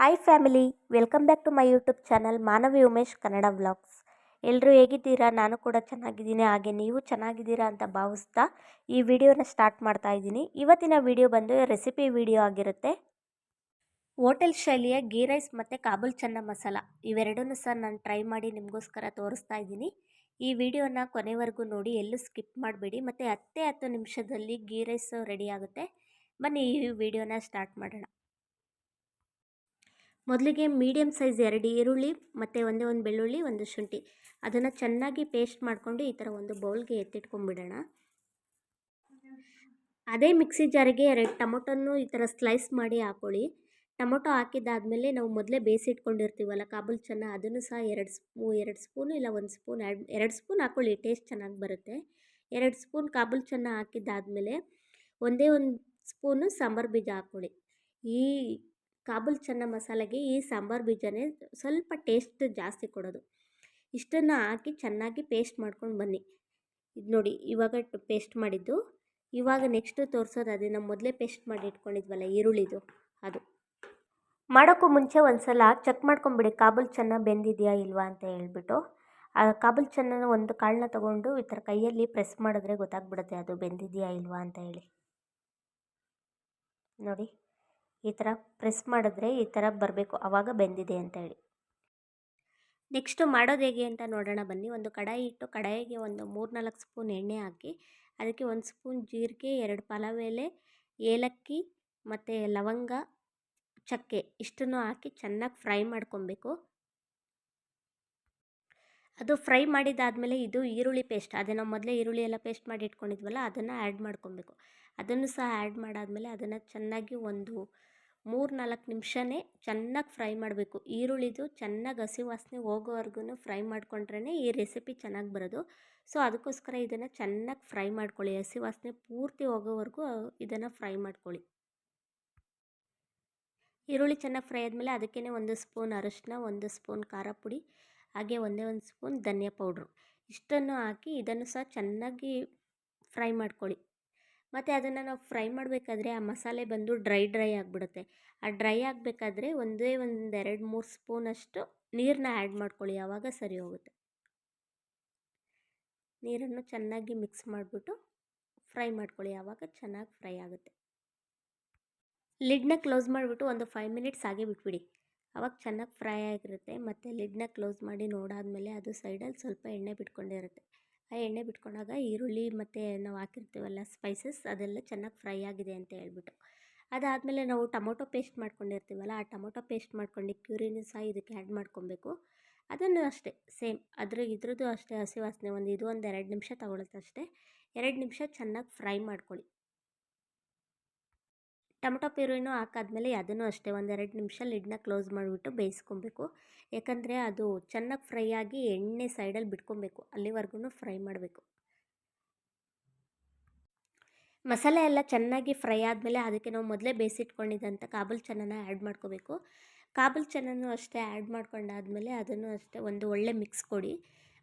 Hi family welcome back to my YouTube channel Manavi Umesh Kannada vlogs ಎಲ್ಲರೂ ಹೇಗಿದ್ದೀರಾ? ನಾನು ಕೂಡ ಚೆನ್ನಾಗಿದ್ದೀನಿ. ಹಾಗೆ ನೀವು ಚೆನ್ನಾಗಿದ್ದೀರಾ ಅಂತ ಭಾವಿಸ್ತಾ ಈ ವಿಡಿಯೋನ ಸ್ಟಾರ್ಟ್ ಮಾಡ್ತಾ ಇದ್ದೀನಿ. ಇವತ್ತಿನ ವಿಡಿಯೋ ಬಂದು ರೆಸಿಪಿ ವಿಡಿಯೋ ಆಗಿರುತ್ತೆ. ಹೋಟೆಲ್ ಶೈಲಿಯ ಗೀ ರೈಸ್ ಮತ್ತು ಕಾಬೂಲ್ ಚೆನ್ನ ಮಸಾಲ. ಇವೆರಡನ್ನೂ ಸಹ ನಾನು ಟ್ರೈ ಮಾಡಿ ನಿಮಗೋಸ್ಕರ ತೋರಿಸ್ತಾ ಇದ್ದೀನಿ. ಈ ವಿಡಿಯೋನ ಕೊನೆವರೆಗೂ ನೋಡಿ, ಎಲ್ಲೂ ಸ್ಕಿಪ್ ಮಾಡಬೇಡಿ. ಮತ್ತು ಹತ್ತೇ ಹತ್ತು ನಿಮಿಷದಲ್ಲಿ ಗೀ ರೈಸ್ ರೆಡಿ ಆಗುತ್ತೆ. ಬನ್ನಿ ಈ ವಿಡಿಯೋನ ಸ್ಟಾರ್ಟ್ ಮಾಡೋಣ. ಮೊದಲಿಗೆ ಮೀಡಿಯಮ್ ಸೈಜ್ ಎರಡು ಈರುಳ್ಳಿ, ಮತ್ತು ಒಂದೇ ಒಂದು ಬೆಳ್ಳುಳ್ಳಿ, ಒಂದು ಶುಂಠಿ. ಅದನ್ನು ಚೆನ್ನಾಗಿ ಪೇಸ್ಟ್ ಮಾಡಿಕೊಂಡು ಈ ಥರ ಒಂದು ಬೌಲ್ಗೆ ಎತ್ತಿಟ್ಕೊಂಡ್ಬಿಡೋಣ. ಅದೇ ಮಿಕ್ಸಿ ಜಾರಿಗೆ ಎರಡು ಟೊಮೊಟೊನ್ನು ಈ ಥರ ಸ್ಲೈಸ್ ಮಾಡಿ ಹಾಕೊಳ್ಳಿ. ಟೊಮೊಟೊ ಹಾಕಿದ್ದಾದಮೇಲೆ ನಾವು ಮೊದಲೇ ಬೇಯಿಸಿಟ್ಕೊಂಡಿರ್ತೀವಲ್ಲ ಕಾಬೂಲ್ ಚೆನ್ನ, ಅದನ್ನು ಸಹ ಎರಡು ಸ್ಪೂ, ಎರಡು ಸ್ಪೂನು ಇಲ್ಲ ಒಂದು ಸ್ಪೂನ್ ಆ್ಯಡ್ ಎರಡು ಸ್ಪೂನ್ ಹಾಕ್ಕೊಳ್ಳಿ ಟೇಸ್ಟ್ ಚೆನ್ನಾಗಿ ಬರುತ್ತೆ. ಎರಡು ಸ್ಪೂನ್ ಕಾಬೂಲ್ ಚೆನ್ನ ಹಾಕಿದ್ದಾದಮೇಲೆ ಒಂದೇ ಒಂದು ಸ್ಪೂನು ಸಾಂಬಾರು ಬೀಜ ಹಾಕ್ಕೊಳ್ಳಿ ಈ ಕಾಬೂಲ್ ಚನ್ನ ಮಸಾಲೆಗೆ ಈ ಸಾಂಬಾರು ಬೀಜನೇ ಸ್ವಲ್ಪ ಟೇಸ್ಟ್ ಜಾಸ್ತಿ ಕೊಡೋದು. ಇಷ್ಟನ್ನು ಹಾಕಿ ಚೆನ್ನಾಗಿ ಪೇಸ್ಟ್ ಮಾಡ್ಕೊಂಡು ಬನ್ನಿ. ಇದು ನೋಡಿ, ಇವಾಗ ಪೇಸ್ಟ್ ಮಾಡಿದ್ದು. ಇವಾಗ ನೆಕ್ಸ್ಟು ತೋರಿಸೋದು ಅದೇ, ನಾವು ಮೊದಲೇ ಪೇಸ್ಟ್ ಮಾಡಿ ಇಟ್ಕೊಂಡಿದ್ವಲ್ಲ, ಈರುಳ್ಳಿದು, ಅದು. ಮಾಡೋಕ್ಕೂ ಮುಂಚೆ ಒಂದು ಸಲ ಚೆಕ್ ಮಾಡ್ಕೊಂಬಿಡಿ, ಕಾಬೂಲ್ ಚನ್ನ ಬೆಂದಿದೆಯಾ ಇಲ್ವಾ ಅಂತ ಹೇಳ್ಬಿಟ್ಟು. ಆ ಕಾಬೂಲ್ ಚೆನ್ನ ಒಂದು ಕಾಳನ್ನ ತೊಗೊಂಡು ಈ ಥರ ಕೈಯಲ್ಲಿ ಪ್ರೆಸ್ ಮಾಡಿದ್ರೆ ಗೊತ್ತಾಗ್ಬಿಡುತ್ತೆ ಅದು ಬೆಂದಿದೆಯಾ ಇಲ್ವಾ ಅಂತ ಹೇಳಿ. ನೋಡಿ. ಈ ಥರ ಪ್ರೆಸ್ ಮಾಡಿದ್ರೆ ಈ ಥರ ಬರಬೇಕು ಆವಾಗ ಬೆಂದಿದೆ ಅಂತೇಳಿ ನೆಕ್ಸ್ಟು ಮಾಡೋದು ಹೇಗೆ ಅಂತ ನೋಡೋಣ ಬನ್ನಿ. ಒಂದು ಕಡಾಯಿ ಇಟ್ಟು ಕಡಾಯಿಗೆ ಒಂದು ಮೂರು ನಾಲ್ಕು ಸ್ಪೂನ್ ಎಣ್ಣೆ ಹಾಕಿ, ಅದಕ್ಕೆ ಒಂದು ಸ್ಪೂನ್ ಜೀರಿಗೆ, ಎರಡು ಪಲಾವ್ ಎಲೆ ಏಲಕ್ಕಿ ಮತ್ತು ಲವಂಗ, ಚಕ್ಕೆ ಇಷ್ಟನ್ನು ಹಾಕಿ ಚೆನ್ನಾಗಿ ಫ್ರೈ ಮಾಡ್ಕೊಬೇಕು. ಅದು ಫ್ರೈ ಮಾಡಿದಾದಮೇಲೆ ಇದು ಈರುಳ್ಳಿ ಪೇಸ್ಟ್, ಅದೇ ನಾವು ಮೊದಲೇ ಈರುಳ್ಳಿ ಎಲ್ಲ ಪೇಸ್ಟ್ ಮಾಡಿ ಇಟ್ಕೊಂಡಿದ್ವಲ್ಲ, ಅದನ್ನು ಆ್ಯಡ್ ಮಾಡ್ಕೊಬೇಕು. ಅದನ್ನು ಸಹ ಆ್ಯಡ್ ಮಾಡಾದಮೇಲೆ ಅದನ್ನು ಚೆನ್ನಾಗಿ ಒಂದು ಮೂರು ನಾಲ್ಕು ನಿಮಿಷನೇ ಚೆನ್ನಾಗಿ ಫ್ರೈ ಮಾಡಬೇಕು. ಈರುಳ್ಳಿದು ಚೆನ್ನಾಗಿ ಹಸಿ ವಾಸನೆ ಹೋಗೋವರೆಗೂ ಫ್ರೈ ಮಾಡಿಕೊಂಡ್ರೇ ಈ ರೆಸಿಪಿ ಚೆನ್ನಾಗಿ ಬರೋದು. ಸೊ, ಅದಕ್ಕೋಸ್ಕರ ಇದನ್ನು ಚೆನ್ನಾಗಿ ಫ್ರೈ ಮಾಡ್ಕೊಳ್ಳಿ. ಹಸಿ ವಾಸನೆ ಪೂರ್ತಿ ಹೋಗೋವರೆಗೂ ಇದನ್ನು ಫ್ರೈ ಮಾಡ್ಕೊಳ್ಳಿ. ಈರುಳ್ಳಿ ಚೆನ್ನಾಗಿ ಫ್ರೈ ಆದಮೇಲೆ ಅದಕ್ಕೇ ಒಂದು ಸ್ಪೂನ್ ಅರಶಿನ, ಒಂದು ಸ್ಪೂನ್ ಖಾರ ಪುಡಿ, ಹಾಗೆ ಒಂದೇ ಒಂದು ಸ್ಪೂನ್ ಧನಿಯಾ ಪೌಡ್ರು. ಇಷ್ಟನ್ನು ಹಾಕಿ ಇದನ್ನು ಸಹ ಚೆನ್ನಾಗಿ ಫ್ರೈ ಮಾಡ್ಕೊಳ್ಳಿ. ಮತ್ತು ಅದನ್ನು ನಾವು ಫ್ರೈ ಮಾಡಬೇಕಾದ್ರೆ ಆ ಮಸಾಲೆ ಬಂದು ಡ್ರೈ ಡ್ರೈ ಆಗಿಬಿಡುತ್ತೆ. ಆ ಡ್ರೈ ಆಗಬೇಕಾದ್ರೆ ಒಂದೇ ಒಂದು ಎರಡು ಮೂರು ಸ್ಪೂನಷ್ಟು ನೀರನ್ನ ಆ್ಯಡ್ ಮಾಡ್ಕೊಳ್ಳಿ ಆವಾಗ ಸರಿ ಹೋಗುತ್ತೆ. ನೀರನ್ನು ಚೆನ್ನಾಗಿ ಮಿಕ್ಸ್ ಮಾಡಿಬಿಟ್ಟು ಫ್ರೈ ಮಾಡ್ಕೊಳ್ಳಿ ಆವಾಗ ಚೆನ್ನಾಗಿ ಫ್ರೈ ಆಗುತ್ತೆ. ಲಿಡ್ನ ಕ್ಲೋಸ್ ಮಾಡಿಬಿಟ್ಟು ಒಂದು ಫೈವ್ ಮಿನಿಟ್ಸ್ ಹಾಗೆ ಬಿಟ್ಬಿಡಿ. ಆವಾಗ ಚೆನ್ನಾಗಿ ಫ್ರೈ ಆಗಿರುತ್ತೆ, ಮತ್ತು ಲಿಡ್ನ ಕ್ಲೋಸ್ ಮಾಡಿ ನೋಡಾದಮೇಲೆ ಅದು ಸೈಡಲ್ಲಿ ಸ್ವಲ್ಪ ಎಣ್ಣೆ ಬಿಟ್ಕೊಂಡಿರುತ್ತೆ. ಆ ಎಣ್ಣೆ ಬಿಟ್ಕೊಂಡಾಗ ಈರುಳ್ಳಿ ಮತ್ತು ನಾವು ಹಾಕಿರ್ತೀವಲ್ಲ ಸ್ಪೈಸಸ್ ಅದೆಲ್ಲ ಚೆನ್ನಾಗಿ ಫ್ರೈ ಆಗಿದೆ ಅಂತ ಹೇಳ್ಬಿಟ್ಟು. ಅದಾದಮೇಲೆ ನಾವು ಟೊಮೊಟೊ ಪೇಸ್ಟ್ ಮಾಡ್ಕೊಂಡಿರ್ತೀವಲ್ಲ ಆ ಟೊಮೊಟೊ ಪೇಸ್ಟ್ ಮಾಡ್ಕೊಂಡು ಕ್ಯೂರಿನ ಸಹ ಇದಕ್ಕೆ ಆ್ಯಡ್ ಮಾಡ್ಕೊಬೇಕು. ಅದನ್ನು ಅಷ್ಟೇ ಸೇಮ್ ಅದ್ರ ಇದ್ರದ್ದು ಅಷ್ಟೇ ಹಸಿ ವಾಸನೆ ಒಂದು ಇದು ಒಂದು ಎರಡು ನಿಮಿಷ ತಗೊಳುತ್ತೆ ಅಷ್ಟೇ. ಎರಡು ನಿಮಿಷ ಚೆನ್ನಾಗಿ ಫ್ರೈ ಮಾಡ್ಕೊಳ್ಳಿ. ಟೊಮೊಟೊ ಪ್ಯೂರಿನೂ ಹಾಕಾದ್ಮೇಲೆ ಅದನ್ನು ಅಷ್ಟೇ ಒಂದೆರಡು ನಿಮಿಷ ಲಿಡ್ನ ಕ್ಲೋಸ್ ಮಾಡಿಬಿಟ್ಟು ಬೇಯಿಸ್ಕೊಬೇಕು. ಯಾಕಂದರೆ ಅದು ಚೆನ್ನಾಗಿ ಫ್ರೈ ಆಗಿ ಎಣ್ಣೆ ಸೈಡಲ್ಲಿ ಬಿಟ್ಕೊಬೇಕು. ಅಲ್ಲಿವರೆಗೂ ಫ್ರೈ ಮಾಡಬೇಕು. ಮಸಾಲೆ ಎಲ್ಲ ಚೆನ್ನಾಗಿ ಫ್ರೈ ಆದಮೇಲೆ ಅದಕ್ಕೆ ನಾವು ಮೊದಲೇ ಬೇಯಿಸಿಟ್ಕೊಂಡಿದ್ದಂಥ ಕಾಬಲ್ ಚೆನ್ನ ಆ್ಯಡ್ ಮಾಡ್ಕೋಬೇಕು. ಕಾಬಲ್ ಚೆನ್ನೂ ಅಷ್ಟೇ ಆ್ಯಡ್ ಮಾಡ್ಕೊಂಡಾದಮೇಲೆ ಅದನ್ನು ಅಷ್ಟೇ ಒಂದು ಒಳ್ಳೆ ಮಿಕ್ಸ್ ಕೊಡಿ.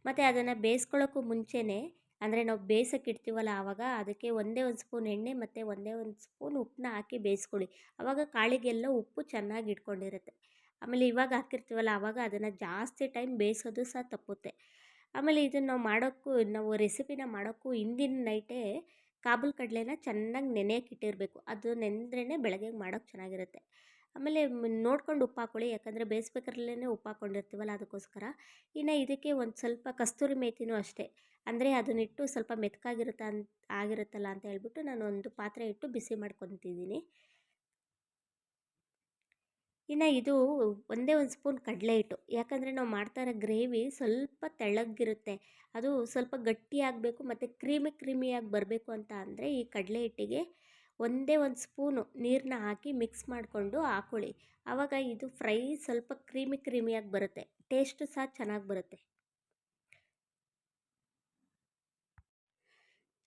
ಮತ್ತು ಅದನ್ನು ಬೇಯಿಸ್ಕೊಳ್ಳೋಕ್ಕೂ ಮುಂಚೆನೇ ಅಂದರೆ ನಾವು ಬೇಯ್ಸೋಕೆ ಇಡ್ತೀವಲ್ಲ ಆವಾಗ ಅದಕ್ಕೆ ಒಂದೇ ಒಂದು ಸ್ಪೂನ್ ಎಣ್ಣೆ ಮತ್ತು ಒಂದೇ ಒಂದು ಸ್ಪೂನ್ ಉಪ್ಪನ್ನ ಹಾಕಿ ಬೇಯಿಸ್ಕೊಳ್ಳಿ. ಆವಾಗ ಕಾಳಿಗೆಲ್ಲ ಉಪ್ಪು ಚೆನ್ನಾಗಿ ಇಟ್ಕೊಂಡಿರುತ್ತೆ. ಆಮೇಲೆ ಇವಾಗ ಹಾಕಿರ್ತೀವಲ್ಲ ಆವಾಗ ಅದನ್ನು ಜಾಸ್ತಿ ಟೈಮ್ ಬೇಯಿಸೋದು ಸಹ ತಪ್ಪುತ್ತೆ. ಆಮೇಲೆ ಇದನ್ನು ನಾವು ಮಾಡೋಕ್ಕೂ ನಾವು ರೆಸಿಪಿನ ಮಾಡೋಕ್ಕೂ ಹಿಂದಿನ ನೈಟೇ ಕಾಬೂಲ್ ಕಡಲೆನ ಚೆನ್ನಾಗಿ ನೆನೆಯೋಕೆ ಇಟ್ಟಿರಬೇಕು. ಅದು ನೆನೆದ್ರೇ ಬೆಳಗ್ಗೆ ಮಾಡೋಕ್ಕೆ ಚೆನ್ನಾಗಿರುತ್ತೆ. ಆಮೇಲೆ ನೋಡ್ಕೊಂಡು ಉಪ್ಪು ಹಾಕೊಳ್ಳಿ ಯಾಕಂದರೆ ಬೇಯಿಸ್ಬೇಕಾದ್ರಲ್ಲೇ ಉಪ್ಪು ಹಾಕ್ಕೊಂಡಿರ್ತೀವಲ್ಲ ಅದಕ್ಕೋಸ್ಕರ. ಇನ್ನು ಇದಕ್ಕೆ ಒಂದು ಸ್ವಲ್ಪ ಕಸ್ತೂರಿ ಮೇಥಿನೂ ಅಷ್ಟೇ. ಅಂದರೆ ಅದನ್ನಿಟ್ಟು ಸ್ವಲ್ಪ ಮೆತ್ತಕಾಗಿರುತ್ತಾ ಅಂತ ಆಗಿರುತ್ತಲ್ಲ ಅಂತ ಹೇಳ್ಬಿಟ್ಟು ನಾನು ಒಂದು ಪಾತ್ರೆ ಇಟ್ಟು ಬಿಸಿ ಮಾಡ್ಕೊತಿದ್ದೀನಿ. ಇನ್ನು ಇದು ಒಂದೇ ಒಂದು ಸ್ಪೂನ್ ಕಡಲೆ ಹಿಟ್ಟು. ಯಾಕಂದರೆ ನಾವು ಮಾಡ್ತಾ ಇರೋ ಗ್ರೇವಿ ಸ್ವಲ್ಪ ತೆಳ್ಳಗಿರುತ್ತೆ. ಅದು ಸ್ವಲ್ಪ ಗಟ್ಟಿಯಾಗಬೇಕು ಮತ್ತು ಕ್ರೀಮಿ ಕ್ರೀಮಿಯಾಗಿ ಬರಬೇಕು ಅಂತ ಅಂದರೆ ಈ ಕಡಲೆ ಹಿಟ್ಟಿಗೆ ಒಂದೇ ಒಂದು ಸ್ಪೂನು ನೀರನ್ನ ಹಾಕಿ ಮಿಕ್ಸ್ ಮಾಡಿಕೊಂಡು ಹಾಕ್ಕೊಳ್ಳಿ ಆವಾಗ ಇದು ಫ್ರೈ ಸ್ವಲ್ಪ ಕ್ರೀಮಿ ಕ್ರೀಮಿಯಾಗಿ ಬರುತ್ತೆ. ಟೇಸ್ಟು ಸಹ ಚೆನ್ನಾಗಿ ಬರುತ್ತೆ.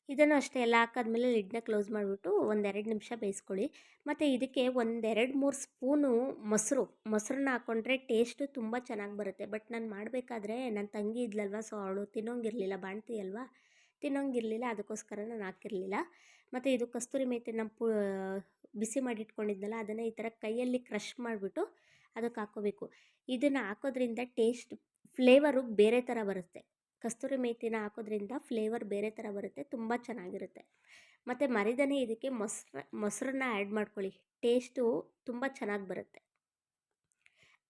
ಇದನ್ನು ಅಷ್ಟೇ ಎಲ್ಲ ಹಾಕಾದ್ಮೇಲೆ ಲಿಡ್ನ ಕ್ಲೋಸ್ ಮಾಡಿಬಿಟ್ಟು ಒಂದೆರಡು ನಿಮಿಷ ಬೇಯಿಸ್ಕೊಳ್ಳಿ. ಮತ್ತು ಇದಕ್ಕೆ ಒಂದೆರಡು ಮೂರು ಸ್ಪೂನು ಮೊಸರು. ಮೊಸರನ್ನ ಹಾಕ್ಕೊಂಡ್ರೆ ಟೇಸ್ಟು ತುಂಬ ಚೆನ್ನಾಗಿ ಬರುತ್ತೆ. ಬಟ್ ನಾನು ಮಾಡಬೇಕಾದ್ರೆ ನನ್ನ ತಂಗಿ ಇದ್ಲಲ್ವ ಸೊ ಅವಳು ತಿನ್ನೋಂಗಿರಲಿಲ್ಲ, ಬಾಣ್ತಿ ಅಲ್ವಾ? ತಿನ್ನೋಂಗಿರಲಿಲ್ಲ, ಅದಕ್ಕೋಸ್ಕರ ನಾನು ಹಾಕಿರಲಿಲ್ಲ. ಮತ್ತು ಇದು ಕಸ್ತೂರಿ ಮೇಥಿ ನಮ್ಮ ಪು, ಬಿಸಿ ಮಾಡಿ ಇಟ್ಕೊಂಡಿದ್ನಲ್ಲ ಅದನ್ನು ಈ ಥರ ಕೈಯಲ್ಲಿ ಕ್ರಷ್ ಮಾಡಿಬಿಟ್ಟು ಅದಕ್ಕೆ ಹಾಕೋಬೇಕು. ಇದನ್ನು ಹಾಕೋದ್ರಿಂದ ಟೇಸ್ಟ್, ಫ್ಲೇವರು ಬೇರೆ ಥರ ಬರುತ್ತೆ. ಕಸ್ತೂರಿ ಮೇಥಿನ ಹಾಕೋದ್ರಿಂದ ಫ್ಲೇವರ್ ಬೇರೆ ಥರ ಬರುತ್ತೆ, ತುಂಬ ಚೆನ್ನಾಗಿರುತ್ತೆ. ಮತ್ತು ಮರಿದನೇ ಇದಕ್ಕೆ ಮೊಸ್ರು, ಮೊಸರನ್ನ ಆ್ಯಡ್ ಮಾಡ್ಕೊಳ್ಳಿ. ಟೇಸ್ಟು ತುಂಬ ಚೆನ್ನಾಗಿ ಬರುತ್ತೆ.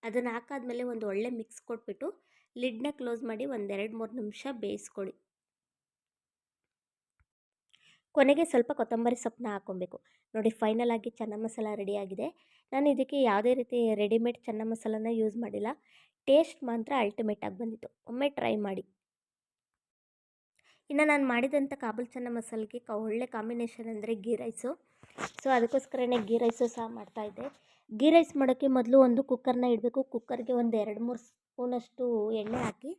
ಅದನ್ನು ಹಾಕಾದ್ಮೇಲೆ ಒಂದು ಒಳ್ಳೆ ಮಿಕ್ಸ್ ಕೊಟ್ಬಿಟ್ಟು, ಲಿಡ್ನ ಕ್ಲೋಸ್ ಮಾಡಿ ಒಂದೆರಡು ಮೂರು ನಿಮಿಷ ಬೇಯಿಸ್ಕೊಳ್ಳಿ. ಕೊನೆಗೆ ಸ್ವಲ್ಪ ಕೊತ್ತಂಬರಿ ಸೊಪ್ಪನ್ನ ಹಾಕ್ಕೊಬೇಕು. ನೋಡಿ ಫೈನಲ್ ಆಗಿ ಚೆನ್ನ ಮಸಾಲ ರೆಡಿಯಾಗಿದೆ ನಾನು ಇದಕ್ಕೆ ಯಾವುದೇ ರೀತಿ ರೆಡಿಮೇಡ್ ಚೆನ್ನ ಮಸಾಲನ ಯೂಸ್ ಮಾಡಿಲ್ಲ. ಟೇಸ್ಟ್ ಮಾತ್ರ ಅಲ್ಟಿಮೇಟಾಗಿ ಬಂದಿತ್ತು. ಒಮ್ಮೆ ಟ್ರೈ ಮಾಡಿ. ಇನ್ನು ನಾನು ಮಾಡಿದಂಥ ಕಾಬೂಲ್ ಚೆನ್ನ ಮಸಾಲೆಗೆ ಒಳ್ಳೆ ಕಾಂಬಿನೇಷನ್ ಅಂದರೆ ಗೀ ರೈಸು ಸೊ ಅದಕ್ಕೋಸ್ಕರನೇ ಗೀ ರೈಸು ಸಹ ಮಾಡ್ತಾಯಿದ್ದೆ ಗೀ ರೈಸ್ ಮಾಡೋಕ್ಕೆ ಮೊದಲು ಒಂದು ಕುಕ್ಕರ್ನ ಇಡಬೇಕು. ಕುಕ್ಕರ್ಗೆ ಒಂದು ಎರಡು ಮೂರು ಸ್ಪೂನಷ್ಟು ಎಣ್ಣೆ ಹಾಕಿ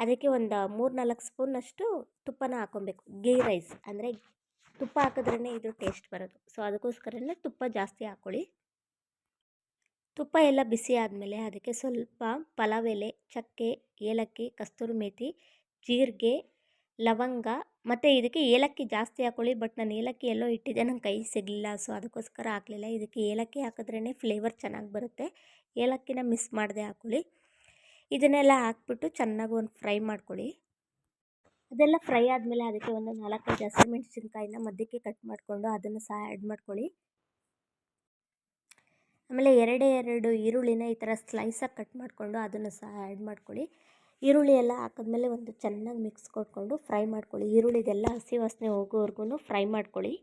ಅದಕ್ಕೆ ಒಂದು ಮೂರು ನಾಲ್ಕು ಸ್ಪೂನಷ್ಟು ತುಪ್ಪನ ಹಾಕ್ಕೊಬೇಕು ಗೀ ರೈಸ್ ಅಂದರೆ ತುಪ್ಪ ಹಾಕಿದ್ರೇ ಇದು ಟೇಸ್ಟ್ ಬರೋದು. ಸೊ ಅದಕ್ಕೋಸ್ಕರನೇ ತುಪ್ಪ ಜಾಸ್ತಿ ಹಾಕ್ಕೊಳ್ಳಿ ತುಪ್ಪ ಎಲ್ಲ ಬಿಸಿ ಆದಮೇಲೆ ಅದಕ್ಕೆ ಸ್ವಲ್ಪ ಪಲಾವ್ ಎಲೆ, ಚಕ್ಕೆ, ಏಲಕ್ಕಿ, ಕಸ್ತೂರಿ ಮೇಥಿ ಜೀರಿಗೆ, ಲವಂಗ ಮತ್ತು ಇದಕ್ಕೆ ಏಲಕ್ಕಿ ಜಾಸ್ತಿ ಹಾಕ್ಕೊಳ್ಳಿ ಬಟ್ ನಾನು ಏಲಕ್ಕಿ ಎಲ್ಲೋ ಇಟ್ಟಿದ್ದೆ, ನಂಗೆ ಕೈ ಸಿಗಲಿಲ್ಲ. ಸೊ ಅದಕ್ಕೋಸ್ಕರ ಹಾಕಲಿಲ್ಲ. ಇದಕ್ಕೆ ಏಲಕ್ಕಿ ಹಾಕಿದ್ರೇ ಫ್ಲೇವರ್ ಚೆನ್ನಾಗಿ ಬರುತ್ತೆ. ಏಲಕ್ಕಿನ ಮಿಸ್ ಮಾಡದೆ ಹಾಕ್ಕೊಳ್ಳಿ ಇದನ್ನೆಲ್ಲ ಹಾಕ್ಬಿಟ್ಟು ಚೆನ್ನಾಗಿ ಒಂದು ಫ್ರೈ ಮಾಡ್ಕೊಳ್ಳಿ. ಅದೆಲ್ಲ ಫ್ರೈ ಆದಮೇಲೆ ಅದಕ್ಕೆ ಒಂದು ನಾಲ್ಕೈದು ಹಸಿಮೆಣಸಿನ್ಕಾಯಿನ ಮಧ್ಯಕ್ಕೆ ಕಟ್ ಮಾಡಿಕೊಂಡು ಅದನ್ನು ಸಹ ಆ್ಯಡ್ ಮಾಡ್ಕೊಳ್ಳಿ. ಆಮೇಲೆ ಎರಡೇ ಎರಡು ಈರುಳ್ಳಿನ ಈ ಥರ ಸ್ಲೈಸಾಗಿ ಕಟ್ ಮಾಡಿಕೊಂಡು ಅದನ್ನು ಸಹ ಆ್ಯಡ್ ಮಾಡ್ಕೊಳ್ಳಿ. ಈರುಳ್ಳಿ ಎಲ್ಲ ಹಾಕಿದ್ಮೇಲೆ ಒಂದು ಚೆನ್ನಾಗಿ ಮಿಕ್ಸ್ ಕೊಟ್ಕೊಂಡು ಫ್ರೈ ಮಾಡ್ಕೊಳ್ಳಿ. ಈರುಳ್ಳಿದೆಲ್ಲ ಹಸಿ ವಾಸನೆ ಹೋಗೋವರೆಗೂ ಫ್ರೈ ಮಾಡ್ಕೊಳ್ಳಿ.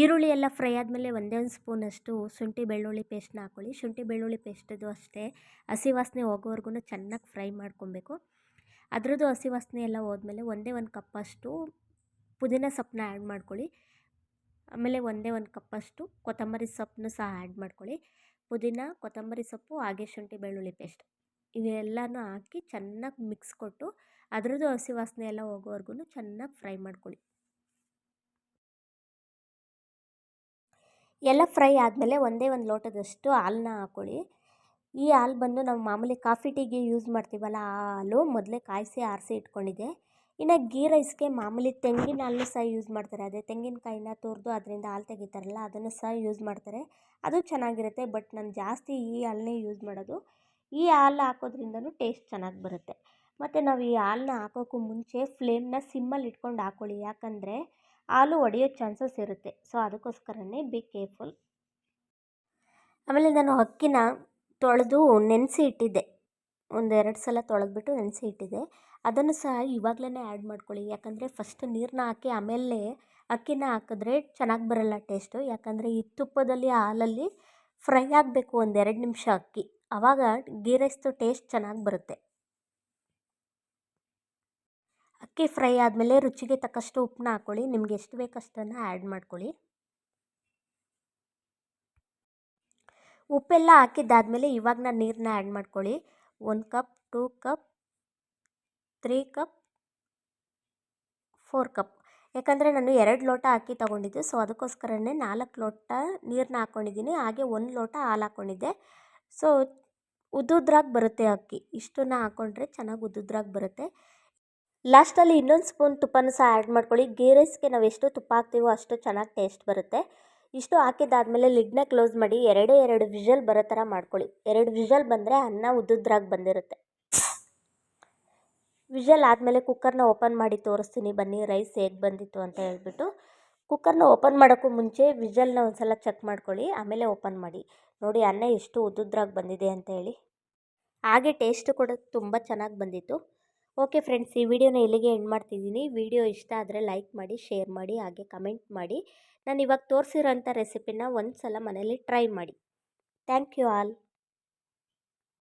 ಈರುಳ್ಳಿ ಎಲ್ಲ ಫ್ರೈ ಆದಮೇಲೆ ಒಂದೇ ಒಂದು ಸ್ಪೂನಷ್ಟು ಶುಂಠಿ ಬೆಳ್ಳುಳ್ಳಿ ಪೇಸ್ಟ್ನ ಹಾಕ್ಕೊಳ್ಳಿ ಶುಂಠಿ ಬೆಳ್ಳುಳ್ಳಿ ಪೇಸ್ಟದು ಅಷ್ಟೇ. ಹಸಿ ವಾಸನೆ ಹೋಗೋವರೆಗೂ ಚೆನ್ನಾಗಿ ಫ್ರೈ ಮಾಡ್ಕೊಬೇಕು. ಅದರದ್ದು ಹಸಿ ವಾಸನೆ ಎಲ್ಲ ಹೋದ್ಮೇಲೆ ಒಂದೇ ಒಂದು ಕಪ್ಪಷ್ಟು ಪುದೀನ ಸೊಪ್ಪನ್ನ ಆ್ಯಡ್ ಮಾಡ್ಕೊಳ್ಳಿ. ಆಮೇಲೆ ಒಂದೇ ಒಂದು ಕಪ್ಪಷ್ಟು ಕೊತ್ತಂಬರಿ ಸೊಪ್ಪನ್ನು ಸಹ ಆ್ಯಡ್ ಮಾಡ್ಕೊಳ್ಳಿ. ಪುದೀನ, ಕೊತ್ತಂಬರಿ ಸೊಪ್ಪು, ಹಾಗೆ ಶುಂಠಿ ಬೆಳ್ಳುಳ್ಳಿ ಪೇಸ್ಟ್. ಇವೆಲ್ಲನೂ ಹಾಕಿ ಚೆನ್ನಾಗಿ ಮಿಕ್ಸ್ ಕೊಟ್ಟು ಅದರದ್ದು ಹಸಿ ವಾಸನೆ ಎಲ್ಲ ಹೋಗೋವರೆಗೂ ಚೆನ್ನಾಗಿ ಫ್ರೈ ಮಾಡ್ಕೊಳ್ಳಿ. ಎಲ್ಲ ಫ್ರೈ ಆದಮೇಲೆ ಒಂದೇ ಒಂದು ಲೋಟದಷ್ಟು ಹಾಲನ್ನ ಹಾಕ್ಕೊಳ್ಳಿ ಈ ಹಾಲು ಬಂದು ನಾವು ಮಾಮೂಲಿ ಕಾಫಿ ಟೀಗೆ ಯೂಸ್ ಮಾಡ್ತೀವಲ್ಲ ಆ ಹಾಲು ಮೊದಲೇ ಕಾಯಿಸಿ ಆರಿಸಿ ಇಟ್ಕೊಂಡಿದ್ದೆ ಇನ್ನು ಗೀ ರೈಸ್ಗೆ ಮಾಮೂಲಿ ತೆಂಗಿನ ಹಾಲು ಸಹ ಯೂಸ್ ಮಾಡ್ತಾರೆ. ಅದೇ ತೆಂಗಿನಕಾಯಿನ ತುರಿದು ಅದರಿಂದ ಹಾಲು ತೆಗಿತಾರಲ್ಲ ಅದನ್ನು ಸಹ ಯೂಸ್ ಮಾಡ್ತಾರೆ. ಅದು ಚೆನ್ನಾಗಿರುತ್ತೆ ಬಟ್ ನಾನು ಜಾಸ್ತಿ ಈ ಹಾಲನ್ನೇ ಯೂಸ್ ಮಾಡೋದು. ಈ ಹಾಲು ಹಾಕೋದ್ರಿಂದನೂ ಟೇಸ್ಟ್ ಚೆನ್ನಾಗಿ ಬರುತ್ತೆ. ಮತ್ತು ನಾವು ಈ ಹಾಲನ್ನ ಹಾಕೋಕ್ಕೂ ಮುಂಚೆ ಫ್ಲೇಮ್ನ ಸಿಮ್ಮಲ್ಲಿ ಇಟ್ಕೊಂಡು ಹಾಕ್ಕೊಳ್ಳಿ ಯಾಕಂದರೆ ಹಾಲು ಒಡೆಯೋ ಚಾನ್ಸಸ್ ಇರುತ್ತೆ. ಸೊ ಅದಕ್ಕೋಸ್ಕರನೇ ಬಿ ಕೇರ್ಫುಲ್ ಆಮೇಲೆ ನಾನು ಅಕ್ಕಿನ ತೊಳೆದು ನೆನೆಸಿ ಇಟ್ಟಿದ್ದೆ. ಒಂದೆರಡು ಸಲ ತೊಳೆದ್ಬಿಟ್ಟು ನೆನೆಸಿ ಇಟ್ಟಿದ್ದೆ. ಅದನ್ನು ಸಹ ಇವಾಗಲೇ ಆ್ಯಡ್ ಮಾಡ್ಕೊಳ್ಳಿ. ಯಾಕಂದರೆ ಫಸ್ಟ್ ನೀರನ್ನ ಹಾಕಿ ಆಮೇಲೆ ಅಕ್ಕಿನ ಹಾಕಿದ್ರೆ ಚೆನ್ನಾಗಿ ಬರೋಲ್ಲ ಟೇಸ್ಟು ಯಾಕಂದರೆ ಈ ತುಪ್ಪದಲ್ಲಿ ಹಾಲಲ್ಲಿ ಫ್ರೈ ಆಗಬೇಕು ಒಂದೆರಡು ನಿಮಿಷ ಅಕ್ಕಿ ಆವಾಗ ಗೀ ರೈಸ್ದು ಟೇಸ್ಟ್ ಚೆನ್ನಾಗಿ ಬರುತ್ತೆ. ಅಕ್ಕಿ ಫ್ರೈ ಆದಮೇಲೆ ರುಚಿಗೆ ತಕ್ಕಷ್ಟು ಉಪ್ಪನ್ನ ಹಾಕ್ಕೊಳ್ಳಿ ನಿಮ್ಗೆ ಎಷ್ಟು ಬೇಕು ಅಷ್ಟನ್ನು ಆ್ಯಡ್ ಮಾಡ್ಕೊಳ್ಳಿ. ಉಪ್ಪೆಲ್ಲ ಹಾಕಿದ್ದಾದಮೇಲೆ ಇವಾಗ ನಾನು ನೀರನ್ನ ಆ್ಯಡ್ ಮಾಡ್ಕೊಳ್ಳಿ. ಒಂದು cup two cup three cup four cup ಯಾಕಂದರೆ ನಾನು ಎರಡು ಲೋಟ ಅಕ್ಕಿ ತೊಗೊಂಡಿದ್ದೆ ಸೊ ಅದಕ್ಕೋಸ್ಕರನೇ ನಾಲ್ಕು ಲೋಟ ನೀರನ್ನ ಹಾಕ್ಕೊಂಡಿದ್ದೀನಿ ಹಾಗೆ ಒಂದು ಲೋಟ ಹಾಲು ಹಾಕ್ಕೊಂಡಿದ್ದೆ ಸೊ ಉದ್ದುದ್ರಾಗಿ ಬರುತ್ತೆ ಅಕ್ಕಿ. ಇಷ್ಟನ್ನು ಹಾಕ್ಕೊಂಡ್ರೆ ಚೆನ್ನಾಗಿ ಉದ್ದುದ್ರಾಗಿ ಬರುತ್ತೆ. ಲಾಸ್ಟಲ್ಲಿ ಇನ್ನೊಂದು ಸ್ಪೂನ್ ತುಪ್ಪನ ಸಹ ಆ್ಯಡ್ ಮಾಡ್ಕೊಳ್ಳಿ. ಗೀ ರೈಸ್ಗೆ ನಾವು ಎಷ್ಟು ತುಪ್ಪ ಹಾಕ್ತೀವೋ ಅಷ್ಟು ಚೆನ್ನಾಗಿ ಟೇಸ್ಟ್ ಬರುತ್ತೆ. ಇಷ್ಟು ಹಾಕಿದ್ದಾದಮೇಲೆ ಲಿಡ್ನ ಕ್ಲೋಸ್ ಮಾಡಿ ಎರಡೇ ಎರಡು ವಿಷಲ್ ಬರೋ ಥರ ಮಾಡ್ಕೊಳ್ಳಿ. ಎರಡು ವಿಷಲ್ ಬಂದರೆ ಅನ್ನ ಉದ್ದುದ್ರಾಗಿ ಬಂದಿರುತ್ತೆ. ವಿಷಲ್ ಆದಮೇಲೆ ಕುಕ್ಕರ್ನ ಓಪನ್ ಮಾಡಿ ತೋರಿಸ್ತೀನಿ ಬನ್ನಿ ರೈಸ್ ಹೇಗೆ ಬಂದಿತ್ತು ಅಂತ ಹೇಳ್ಬಿಟ್ಟು. ಕುಕ್ಕರ್ನ ಓಪನ್ ಮಾಡೋಕ್ಕೂ ಮುಂಚೆ ವಿಷಲ್ನ ಒಂದು ಸಲ ಚೆಕ್ ಮಾಡ್ಕೊಳ್ಳಿ, ಆಮೇಲೆ ಓಪನ್ ಮಾಡಿ. ನೋಡಿ ಅನ್ನ ಎಷ್ಟು ಉದ್ದುದ್ರಾಗಿ ಬಂದಿದೆ ಅಂತ ಹೇಳಿ. ಹಾಗೆ ಟೇಸ್ಟು ಕೂಡ ತುಂಬ ಚೆನ್ನಾಗಿ ಬಂದಿತ್ತು. ಓಕೆ ಫ್ರೆಂಡ್ಸ್, ಈ ವಿಡಿಯೋನ ಇಲ್ಲಿಗೆ ಎಂಡ್ ಮಾಡ್ತಿದ್ದೀನಿ. ವಿಡಿಯೋ ಇಷ್ಟ ಆದರೆ ಲೈಕ್ ಮಾಡಿ, ಶೇರ್ ಮಾಡಿ, ಹಾಗೆ ಕಮೆಂಟ್ ಮಾಡಿ. ನಾನು ಇವಾಗ ತೋರಿಸಿರೋಂಥ ರೆಸಿಪಿನ ಒಂದು ಸಲ ಮನೇಲಿ ಟ್ರೈ ಮಾಡಿ. Thank you all.